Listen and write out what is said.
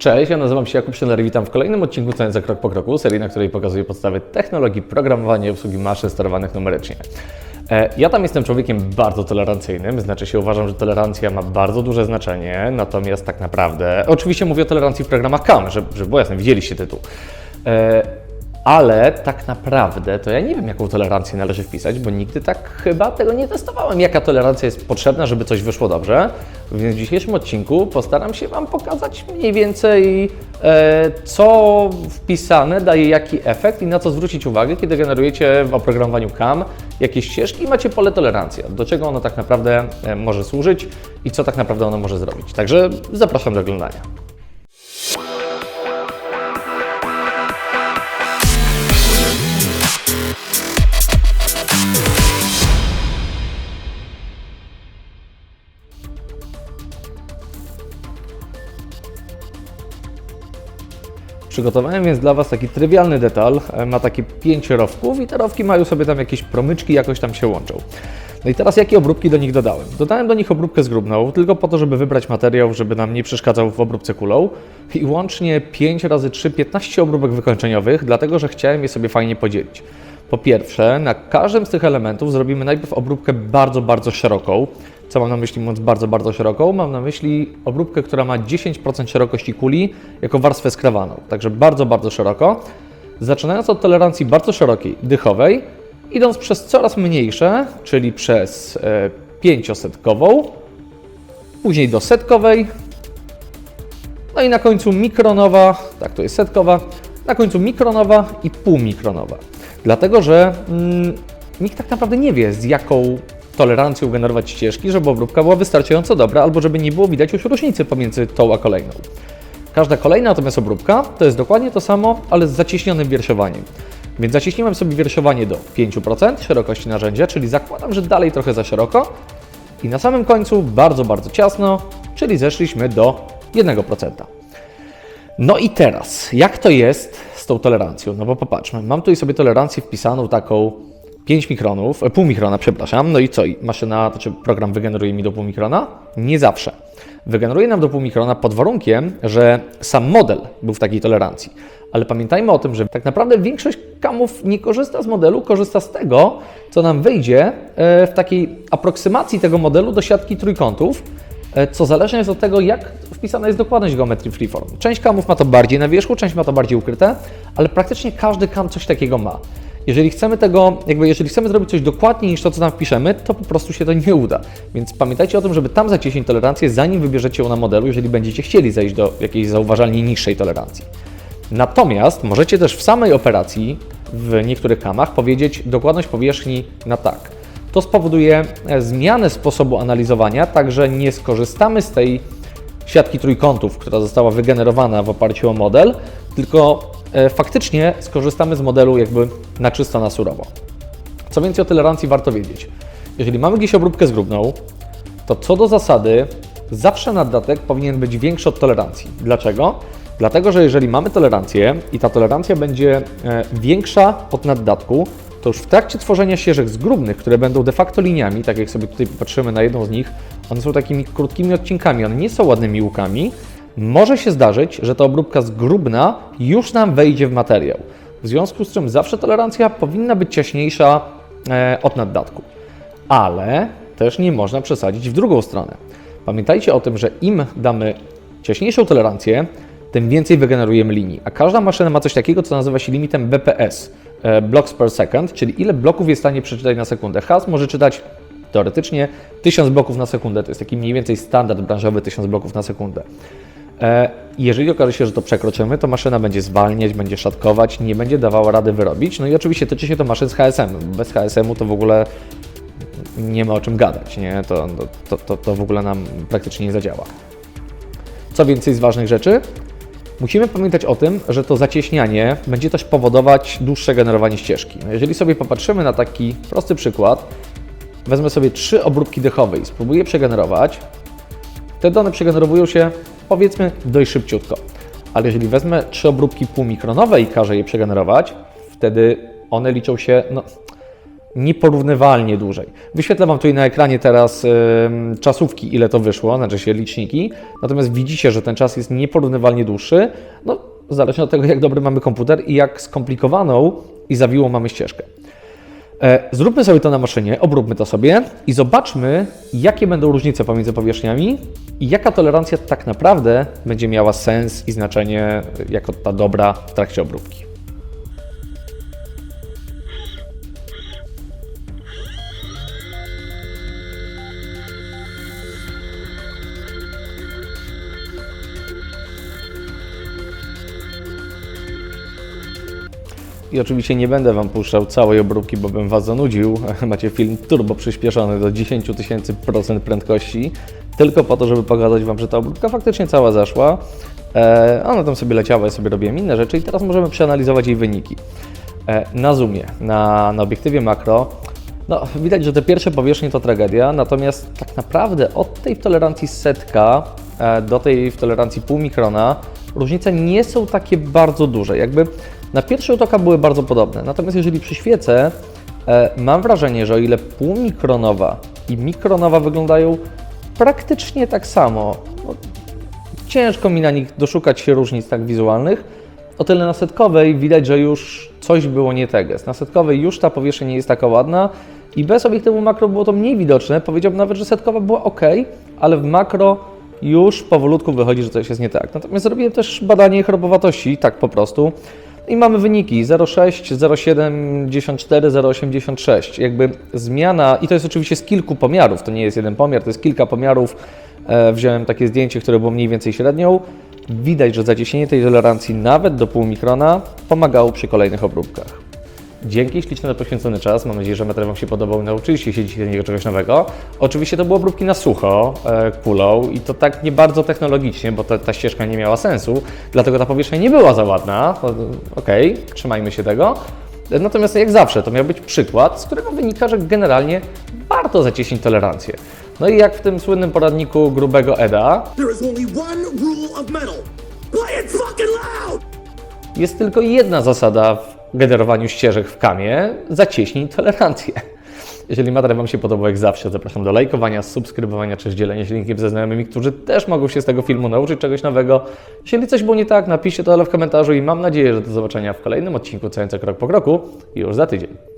Cześć, ja nazywam się Jakub Szyler i witam w kolejnym odcinku Całe Krok po Kroku, serii, na której pokazuję podstawy technologii programowania i obsługi maszyn sterowanych numerycznie. E, Ja tam jestem człowiekiem bardzo tolerancyjnym, znaczy się uważam, że tolerancja ma bardzo duże znaczenie, natomiast tak naprawdę, oczywiście mówię o tolerancji w programach CAM, żeby, żeby było jasne, widzieliście tytuł. Ale tak naprawdę to ja nie wiem, jaką tolerancję należy wpisać, bo nigdy tak chyba tego nie testowałem, jaka tolerancja jest potrzebna, żeby coś wyszło dobrze. Więc w dzisiejszym odcinku postaram się Wam pokazać mniej więcej, e, co wpisane daje jaki efekt i na co zwrócić uwagę, kiedy generujecie w oprogramowaniu CAM jakieś ścieżki i macie pole tolerancja, do czego ono tak naprawdę e, może służyć i co tak naprawdę ono może zrobić. Także zapraszam do oglądania. Przygotowałem więc dla Was taki trywialny detal. E, Ma takie pięć rowków i te rowki mają sobie tam jakieś promyczki, jakoś tam się łączą. No i teraz jakie obróbki do nich dodałem? Dodałem do nich obróbkę zgrubną, tylko po to, żeby wybrać materiał, żeby nam nie przeszkadzał w obróbce kulą. I łącznie 5 razy 3, 15 obróbek wykończeniowych, dlatego że chciałem je sobie fajnie podzielić. Po pierwsze, na każdym z tych elementów zrobimy najpierw obróbkę bardzo, bardzo szeroką. Co mam na myśli mówiąc bardzo, bardzo szeroką? Mam na myśli obróbkę, która ma 10% szerokości kuli jako warstwę skrewaną. Także bardzo, bardzo szeroko. Zaczynając od tolerancji bardzo szerokiej, dychowej, idąc przez coraz mniejsze, czyli przez e, pięciosetkową, później do setkowej, no i na końcu mikronowa, tak to jest setkowa, na końcu mikronowa i półmikronowa. Dlatego, że mm, nikt tak naprawdę nie wie, z jaką tolerancją generować ścieżki, żeby obróbka była wystarczająco dobra, albo żeby nie było widać już różnicy pomiędzy tą a kolejną. Każda kolejna natomiast obróbka to jest dokładnie to samo, ale z zacieśnionym wierszowaniem. Więc zacieśniłem sobie wierszowanie do 5% szerokości narzędzia, czyli zakładam, że dalej trochę za szeroko. I na samym końcu bardzo, bardzo ciasno, czyli zeszliśmy do 1%. No i teraz, jak to jest z tą tolerancją? No bo popatrzmy, mam tutaj sobie tolerancję wpisaną taką 5 mikronów, e, pół mikrona, przepraszam. No i co? Maszyna, to czy program wygeneruje mi do pół mikrona? Nie zawsze. Wygeneruje nam do pół mikrona pod warunkiem, że sam model był w takiej tolerancji. Ale pamiętajmy o tym, że tak naprawdę większość kamów nie korzysta z modelu, korzysta z tego, co nam wyjdzie e, w takiej aproksymacji tego modelu do siatki trójkątów, e, co zależne jest od tego, jak wpisana jest dokładność geometrii freeform. Część kamów ma to bardziej na wierzchu, część ma to bardziej ukryte, ale praktycznie każdy kam coś takiego ma. Jeżeli chcemy tego, jakby jeżeli chcemy zrobić coś dokładniej niż to, co tam wpiszemy, to po prostu się to nie uda. Więc pamiętajcie o tym, żeby tam zacieśnić tolerancję, zanim wybierzecie ją na modelu, jeżeli będziecie chcieli zejść do jakiejś zauważalnie niższej tolerancji. Natomiast możecie też w samej operacji, w niektórych kamach, powiedzieć dokładność powierzchni na tak. To spowoduje e, zmianę sposobu analizowania, także nie skorzystamy z tej siatki trójkątów, która została wygenerowana w oparciu o model, tylko faktycznie skorzystamy z modelu jakby na czysto, na surowo. Co więcej o tolerancji warto wiedzieć. Jeżeli mamy gdzieś obróbkę zgrubną, to co do zasady zawsze naddatek powinien być większy od tolerancji. Dlaczego? Dlatego, że jeżeli mamy tolerancję i ta tolerancja będzie e, większa od naddatku, to już w trakcie tworzenia ścieżek zgrubnych, które będą de facto liniami, tak jak sobie tutaj popatrzymy na jedną z nich, one są takimi krótkimi odcinkami, one nie są ładnymi łukami, może się zdarzyć, że ta obróbka zgrubna już nam wejdzie w materiał. W związku z czym zawsze tolerancja powinna być ciaśniejsza e, od naddatku. Ale też nie można przesadzić w drugą stronę. Pamiętajcie o tym, że im damy ciaśniejszą tolerancję, tym więcej wygenerujemy linii. A każda maszyna ma coś takiego, co nazywa się limitem BPS, e, blocks per second, czyli ile bloków jest w stanie przeczytać na sekundę. Has może czytać teoretycznie 1000 bloków na sekundę, to jest taki mniej więcej standard branżowy 1000 bloków na sekundę. E, Jeżeli okaże się, że to przekroczymy, to maszyna będzie zwalniać, będzie szatkować, nie będzie dawała rady wyrobić. No i oczywiście tyczy się to maszyn z HSM. Bez HSM-u to w ogóle nie ma o czym gadać, nie? To, to, to, to w ogóle nam praktycznie nie zadziała. Co więcej z ważnych rzeczy, musimy pamiętać o tym, że to zacieśnianie będzie też powodować dłuższe generowanie ścieżki. No jeżeli sobie popatrzymy na taki prosty przykład, wezmę sobie trzy obróbki dechowe i spróbuję przegenerować, wtedy one przegenerowują się powiedzmy dość szybciutko. Ale jeżeli wezmę trzy obróbki półmikronowe i każę je przegenerować, wtedy one liczą się no, nieporównywalnie dłużej. Wyświetlę Wam tutaj na ekranie teraz ym, czasówki, ile to wyszło, znaczy się liczniki, natomiast widzicie, że ten czas jest nieporównywalnie dłuższy, no zależnie od tego, jak dobry mamy komputer i jak skomplikowaną i zawiłą mamy ścieżkę. E, Zróbmy sobie to na maszynie, obróbmy to sobie i zobaczmy, jakie będą różnice pomiędzy powierzchniami i jaka tolerancja tak naprawdę będzie miała sens i znaczenie jako ta dobra w trakcie obróbki. I oczywiście nie będę Wam puszczał całej obróbki, bo bym Was zanudził. Macie film turbo przyspieszony do 10 tysięcy procent prędkości, tylko po to, żeby pokazać Wam, że ta obróbka faktycznie cała zaszła. E, ona tam sobie leciała, ja sobie robiłem inne rzeczy i teraz możemy przeanalizować jej wyniki. E, na zoomie, na, na obiektywie makro, no, widać, że te pierwsze powierzchnie to tragedia, natomiast tak naprawdę od tej w tolerancji setka e, do tej w tolerancji pół mikrona różnice nie są takie bardzo duże. Jakby na pierwszy rzut oka były bardzo podobne. Natomiast jeżeli przyświecę, e, mam wrażenie, że o ile półmikronowa i mikronowa wyglądają praktycznie tak samo, no, ciężko mi na nich doszukać się różnic tak wizualnych, o tyle na setkowej widać, że już coś było nie teges. Na setkowej już ta powierzchnia nie jest taka ładna i bez obiektywu makro było to mniej widoczne. Powiedziałbym nawet, że setkowa była ok, ale w makro już powolutku wychodzi, że coś jest nie tak. Natomiast zrobiłem też badanie chropowatości, tak po prostu. I mamy wyniki 0,6, 0,74, 0,86. Jakby zmiana, i to jest oczywiście z kilku pomiarów, to nie jest jeden pomiar, to jest kilka pomiarów. E, wziąłem takie zdjęcie, które było mniej więcej średnią. Widać, że zacieśnienie tej tolerancji nawet do pół mikrona pomagało przy kolejnych obróbkach. Dzięki śliczne za poświęcony czas. Mam nadzieję, że materiał Wam się podobał. Nauczyliście się dzisiaj niego czegoś nowego. Oczywiście to były obróbki na sucho, e, kulą i to tak nie bardzo technologicznie, bo ta, ta ścieżka nie miała sensu, dlatego ta powierzchnia nie była za ładna. Okej, trzymajmy się tego. Natomiast jak zawsze, to miał być przykład, z którego wynika, że generalnie warto zacieśnić tolerancję. No i jak w tym słynnym poradniku grubego Eda, jest tylko jedna zasada w generowaniu ścieżek w kamie, zacieśnij tolerancję. Jeżeli materiał Wam się podobał, jak zawsze, zapraszam do lajkowania, subskrybowania czy dzielenia się linkiem ze znajomymi, którzy też mogą się z tego filmu nauczyć czegoś nowego. Jeśli coś było nie tak, napiszcie to w komentarzu i mam nadzieję, że do zobaczenia w kolejnym odcinku Cające Krok po Kroku już za tydzień.